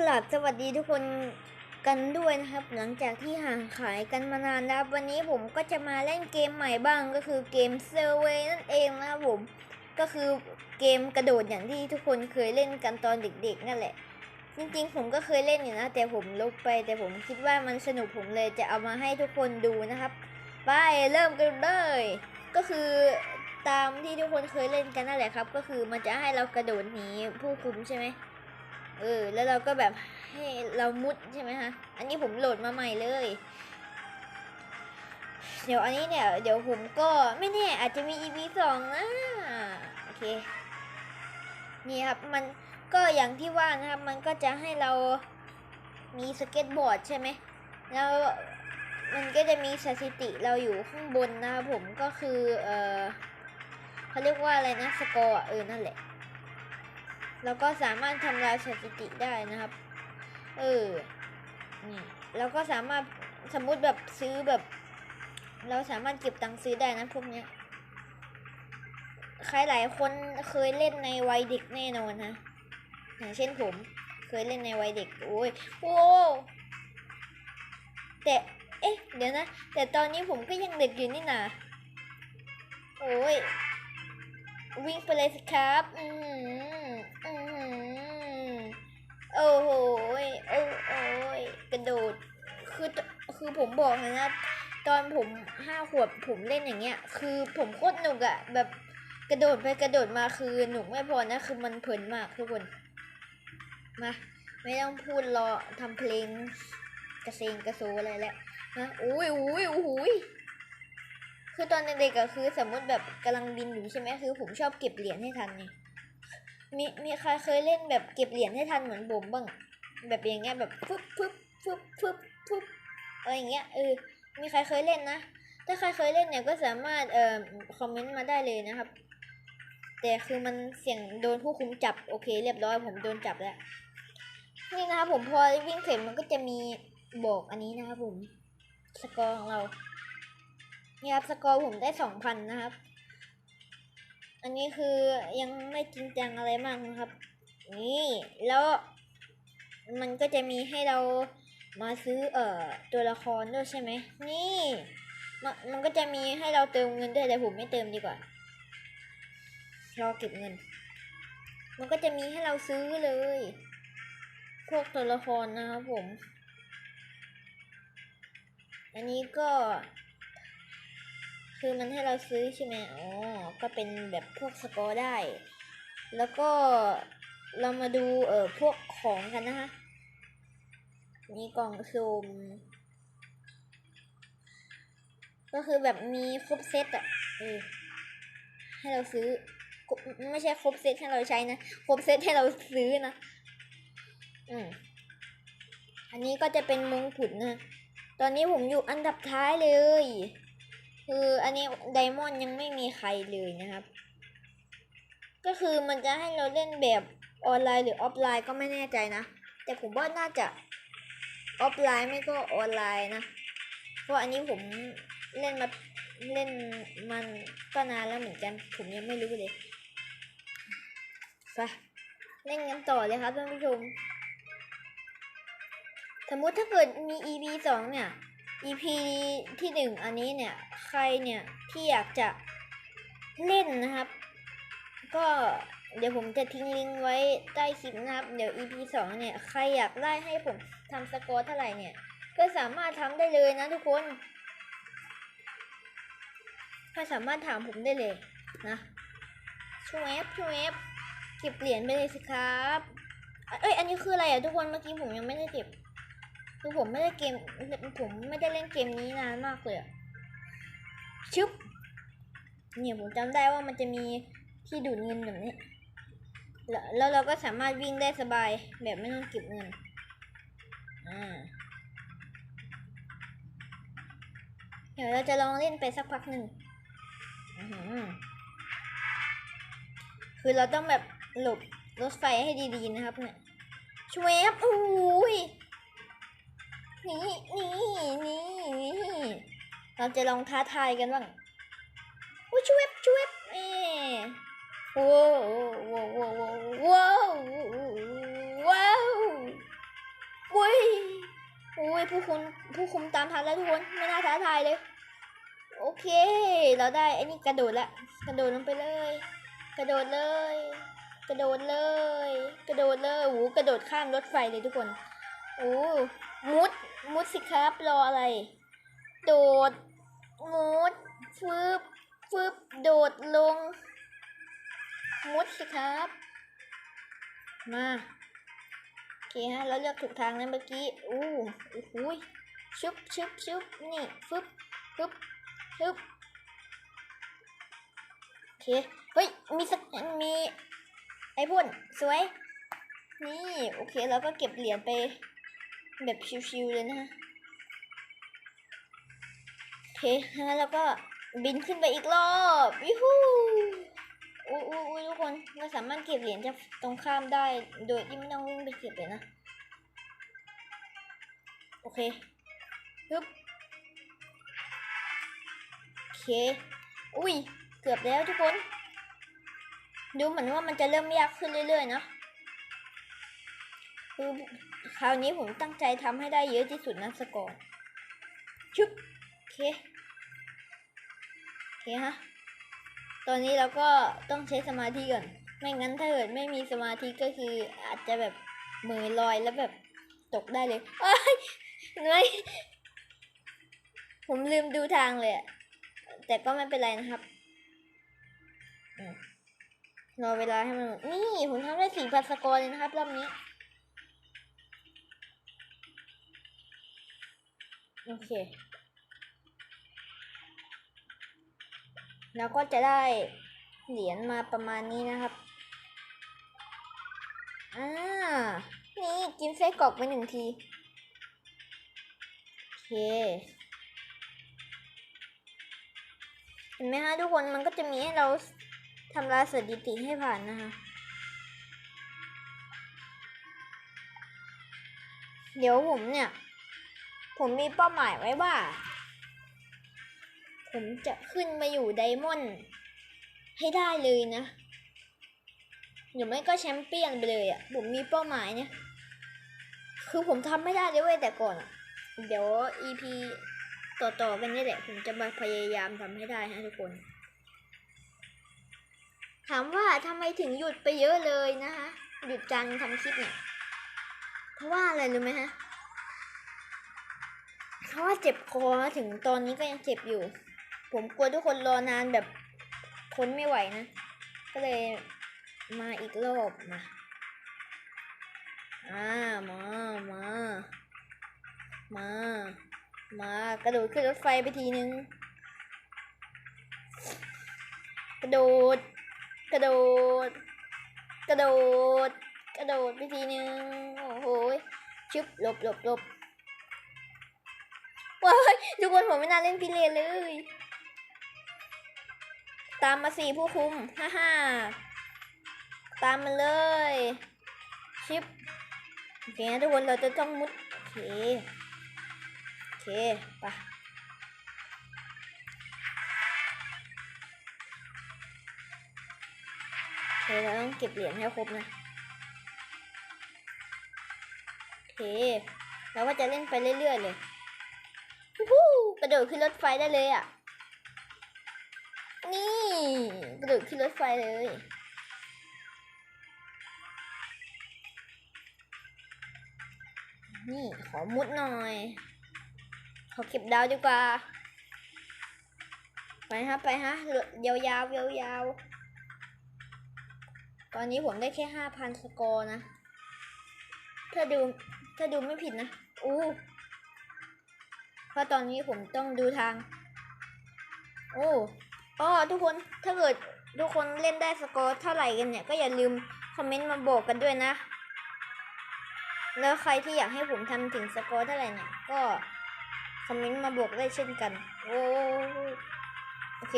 กลับสวัสดีทุกคนกันด้วยนะครับ หลังจากที่ห่างหายกันมานานแล้ววันนี้ผมก็จะมาเล่นเกมใหม่บ้างก็คือเกมเซอร์เวนั่นเองนะครับผม ก็คือเกมกระโดดอย่างที่ทุกคนเคยเล่นกันตอนเด็กๆนั่นแหละ จริงๆ ผมก็เคยเล่นอยู่นะ แต่ผมลบไป แต่ผมคิดว่ามันสนุกผมเลยจะเอามาให้ทุกคนดูนะครับไปเริ่มกันเลย ก็คือตามที่ทุกคนเคยเล่นกันนั่นแหละครับ ก็คือมันจะให้เรากระโดดหนีผู้คุมใช่ไหม เออ แล้วเราก็แบบให้เรามุดใช่ไหมฮะ อันนี้ผมโหลดมาใหม่เลย เดี๋ยวอันนี้เนี่ย เดี๋ยวผมก็ไม่แน่อาจจะมี EP สองนะ โอเค นี่ครับ มันก็อย่างที่ว่านะครับ มันก็จะให้เรามีสเก็ตบอร์ดใช่ไหม แล้วมันก็จะมีสถิติเราอยู่ข้างบนนะครับผมก็คือ เออเขาเรียกว่าอะไรนะ สกอร์ เออ นั่นแหละ แล้วก็สามารถทำลายสถิติได้นะครับ เออ นี่ แล้วก็สามารถสมมุติแบบซื้อแบบ เราสามารถเก็บตังค์ซื้อได้นะพวกเนี้ย ใครหลายคนเคยเล่นในวัยเด็กแน่นอนนะ อย่างเช่นผม เคยเล่นในวัยเด็ก โอ้ย โอ้แต่ เอ๊ะ เดี๋ยวนะ แต่ตอนนี้ผมก็ยังเด็กอยู่นี่นาโอ้ย วิ่งไปเลยสิครับ อืม โอ้โหโอ้โอยกระโดด คือคือผมบอกเลยนะ ตอนผมห้าขวบผมเล่นอย่างเงี้ย คือผมโคตรหนุกอะแบบกระโดดไปกระโดดมาคือหนุกไม่พอนะคือมันเพลินมากทุกคนมาไม่ต้องพูดรอทำเพลงกระเซงกระโซอะไรแล้วนะอุ้ยอุ้ยอุ้ยคือตอนเด็กๆอะคือสมมติแบบกำลังบินอยู่ใช่ไหมคือผมชอบเก็บเหรียญให้ทันไง มีมีใครเคยเล่นแบบเก็บเหรียญให้ทันเหมือนผมบ้าง แบบอย่างเงี้ยแบบฟึบฟึบฟึบฟึบฟึบอะไรอย่างเงี้ยเออมีใครเคยเล่นนะ ถ้าใครเคยเล่นเนี่ยก็สามารถเอ่อคอมเมนต์มาได้เลยนะครับ แต่คือมันเสี่ยงโดนผู้คุมจับโอเค เรียบร้อยผมโดนจับแล้ว นี่นะครับผมพอวิ่งเสร็จมันก็จะมีบอกอันนี้นะครับผมสกอร์ของเรานี่ครับสกอร์ผมได้สองพันนะครับ อันนี้คือยังไม่จริงจังอะไรมากนะครับ นี่แล้วมันก็จะมีให้เรามาซื้อเอ่อตัวละครด้วยใช่ไหมนี่มันมันก็จะมีให้เราเติมเงินด้วยแต่ผมไม่เติมดีกว่ารอเก็บเงิน มันก็จะมีให้เราซื้อเลย พวกตัวละครนะครับผม อันนี้ก็ คือมันให้เราซื้อใช่ไหมอ๋อ ก็เป็นแบบพวกสกอร์ได้ แล้วก็เรามาดูเอ่อพวกของกันนะคะมีกล่องซูม ก็คือแบบมีครบเซตอะเออให้เราซื้อ ไม่ใช่ครบเซตให้เราใช้นะ ครบเซตให้เราซื้อนะ อืม อันนี้ก็จะเป็นมงกุฎนะ ตอนนี้ผมอยู่อันดับท้ายเลย คืออันนี้ไดมอนด์ยังไม่มีใครเลยนะครับ ก็คือมันจะให้เราเล่นแบบออนไลน์หรือออฟไลน์ก็ไม่แน่ใจนะ แต่ผมว่าน่าจะออฟไลน์ไม่ก็ออนไลน์นะ เพราะอันนี้ผมเล่นมาเล่นมันก็นานแล้วเหมือนกัน ผมยังไม่รู้เลยไปเล่นกันต่อเลยครับท่านผู้ชม สมมติถ้าเกิดมี EP สองเนี่ย EP ที่หนึ่งอันนี้เนี่ย ใครเนี่ย ที่อยากจะเล่นนะครับ ก็เดี๋ยวผมจะทิ้งลิงก์ไว้ใต้คลิปนะครับ เดี๋ยว EP สองเนี่ย ใครอยากได้ให้ผมทำสกอร์เท่าไหร่เนี่ย ก็สามารถทำได้เลยนะทุกคน ถ้าสามารถถามผมได้เลยนะช่วยแอปช่วยแอปเก็บเหรียญไปเลยสิครับ เอ้ย อันนี้คืออะไรอะทุกคน เมื่อกี้ผมยังไม่ได้เก็บ คือผมไม่ได้เกมผมไม่ได้เล่นเกมนี้นานมากเลยชึบเนี่ยผมจำได้ว่ามันจะมีที่ดูดเงินแบบนี้ แล้วเราก็สามารถวิ่งได้สบายแบบไม่ต้องเก็บเงินอ่าเดี๋ยวเราจะลองเล่นไปสักพักหนึ่งคือเราต้องแบบหลบรถไฟให้ดีๆนะครับเนี่ยชเวฟอุ้ย นี่นี่นี่เราจะลองท้าทายกันบ้างอุ้ยชเวฟชเวฟเอ้ว้าวว้าวว้าวว้าวว้าวยผู้คุมผู้คุมตามทันแล้วทุกคนไม่น่าท้าทายเลย โอเค เราได้ไอ้นี่กระโดดละกระโดดลงไปเลย กระโดดเลย กระโดดเลย กระโดดเลยโอ้โหกระโดดข้ามรถไฟเลยทุกคนโอ้มุด มุดสิครับรออะไร โดดมุดฟึบฟึบโดดลง มุดสิครับ มาโอเคฮะเราเลือกถูกทางแล้วเมื่อกี้อู้โอ้โหยชุบชุบชุบนี่ฟึบฟึบฟึบโอเคเฮ้ยมีสักมีไอ้พุ่นสวย นี่ โอเคเราก็เก็บเหรียญไป แบบชิวๆเลยนะฮะโอเคฮะแล้วก็บินขึ้นไปอีกรอบวิฮูอู้อู้อู้ทุกคนเราสามารถเก็บเหรียญจากตรงข้ามได้ โดยที่ไม่ต้องวิ่งไปเก็บเลยนะ โอเคฮึบโอเค อุ้ย เกือบแล้วทุกคน ดูเหมือนว่ามันจะเริ่มยากขึ้นเรื่อยๆเนาะ คือคราวนี้ผมตั้งใจทำให้ได้เยอะที่สุดนะสกอร์ชุบโอเคโอเคฮะตอนนี้เราก็ต้องใช้สมาธิก่อนไม่งั้นถ้าเกิดไม่มีสมาธิก็คืออาจจะแบบมือลอยแล้วแบบตกได้เลยเอ้ยเหนื่ผมลืมดูทางเลยอะแต่ก็ไม่เป็นไรนะครับรอเวลาให้มันหมดนี่ ผมทำได้สี่พันสกอร์เลยนะครับรอบนี้ โอเค แล้วก็จะได้เหรียญมาประมาณนี้นะครับ อ่า นี่กินไส้กรอกไปหนึ่งที โอเค เห็นไหมฮะทุกคนมันก็จะมีให้เราทำลายสถิติให้ผ่านนะคะเดี๋ยวผมเนี่ย ผมมีเป้าหมายไว้ว่า ผมจะขึ้นมาอยู่ไดมอนด์ให้ได้เลยนะหรือไม่ก็แชมเปี้ยนไปเลยอะ่ะ ผมมีเป้าหมายเนี่ย คือผมทำไม่ได้เลยเว้ยแต่ก่อนอะ่ะ เดี๋ยว EP ต่อๆกันนี่แหละ ผมจะมาพยายามทำให้ได้ฮะทุกคน ถามว่าทำไมถึงหยุดไปเยอะเลยนะคะหยุดการทำคลิปเนี่ย เพราะว่าอะไรรู้ไหมฮะาะว่าเจ็บคอถึงตอนนี้ก็ยังเจ็บอยู่ ผมกลัวทุกคนรอนานแบบทนไม่ไหวนะ ก็เลยมาอีกรอบมาอ่ามามามา มากระโดดขึ้นรถไฟไปทีนึง กระโดด กระโดด กระโดด กระโดดไปทีนึง โอ้โหชึบหลบหลบหลบ ว้ยทุกคนผมไม่น่าเล่นพิเรนเลย ตามมาสี่ผู้คุม ฮ่าฮ่าตามมาเลย ชิป โอเคนะทุกคนเราจะต้องมุด โอเค โอเคไปะโอเคเราต้องเก็บเหรียญให้ครบนะ โอเคเราก็จะเล่นไปเรื่อยๆเลย ระโดดขึ้นรถไฟได้เลยอะ นี่กระโดดขึ้นรถไฟเลย นี่ขอมุดหน่อย ขอเก็บดาวดีกว่า ไปฮะไปฮะยาวยาวยาวยาวตอนนี้ผมได้แค่ห้าพันสกอร์นะ ถ้าดู ถ้าดูไม่ผิดนะ อู้ ราะตอนนี้ผมต้องดูทาง โอ้อ๋อทุกคนถ้าเกิดทุกคนเล่นได้สกอร์เท่าไหร่กันเนี่ย ก็อย่าลืมคอมเมนต์มาบอกกันด้วยนะ แล้วใครที่อยากให้ผมทำถึงสกอร์เท่าไหร่เนี่ย ก็คอมเมนต์มาบอกได้เช่นกัน โอ้โอเค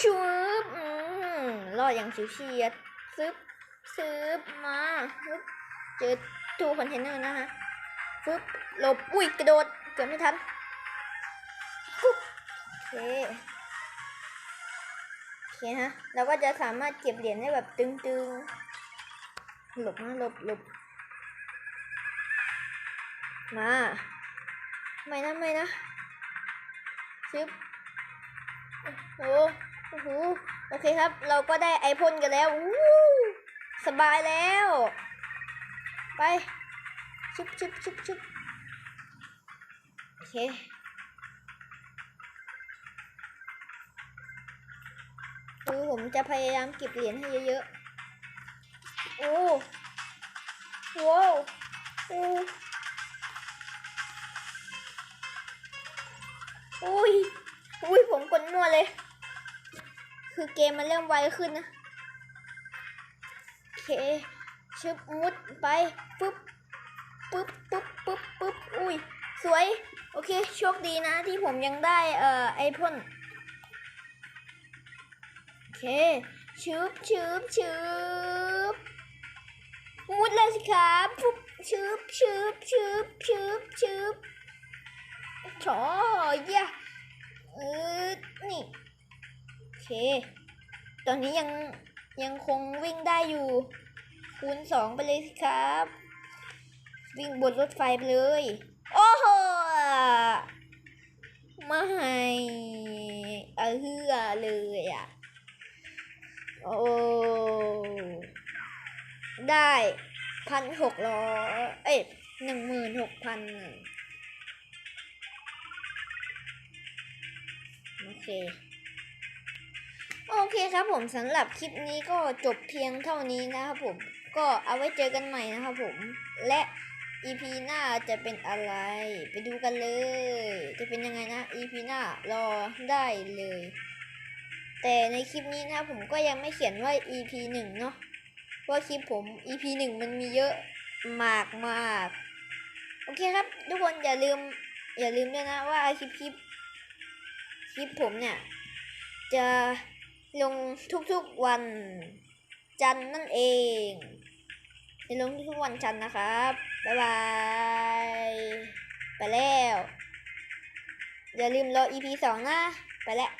ชูบอืมรอดอย่างชิวเฉียดซึบซึบมาซึบเจอทูคอนเทนเนอร์นะฮะ ฟึบหลบอุ้ยกระโดดเกือบไม่ทันฟุ๊บโอเคโอเคฮะเราก็จะสามารถเก็บเหรียญได้แบบตึงๆหลบนะหลบหลบมาไม่นะไม่นะชึบโอ้โหโอ้โหโอเคครับ เราก็ได้ไอพ่นกันแล้ววู้สบายแล้ว ไป ชึบชึบชึบชึบโอเคคือผมจะพยายามเก็บเหรียญให้เยอะๆ โอ้ว้าวโอ้อุ้ยอุ้ยผมกดมั่วเลย คือเกมมันเริ่มไวขึ้นนะ โอเคชึบมุดไป สวย โอเค โชคดีนะที่ผมยังได้เอ่อไอพ่นโอเคชึบชึบชึบมุดเลยสิครับปุ๊บชึบชึบชึบชึบชึบโถ่ยะเออนี่โอเค ตอนนี้ยังยังคงวิ่งได้อยู่ คูณสองไปเลยสิครับ วิ่งบนรถไฟไปเลย โอ้โห ไม่เออเฮือเลยอะ โอ้ได้พันหกร้อยเอ้ยหนึ่งหมื่นหกพันโอเค โอเคครับผมสำหรับคลิปนี้ก็จบเพียงเท่านี้นะครับผม ก็เอาไว้เจอกันใหม่นะครับผม และ EP หน้าจะเป็นอะไร ไปดูกันเลย จะเป็นยังไงนะ EP หน้ารอได้เลย แต่ในคลิปนี้นะผมก็ยังไม่เขียนว่า EP หนึ่งเนาะเพราะคลิปผม EP หนึ่งมันมีเยอะมากมากโอเคครับ ทุกคนอย่าลืม อย่าลืมด้วยนะว่าคลิปคลิปคลิปผมเนี่ย จะลงทุกๆวันจันนั่นเอง จะลงทุกวันจันทร์นะครับ บ๊ายบาย ไปแล้ว อย่าลืมรอ EP สองนะ ไปแล้ว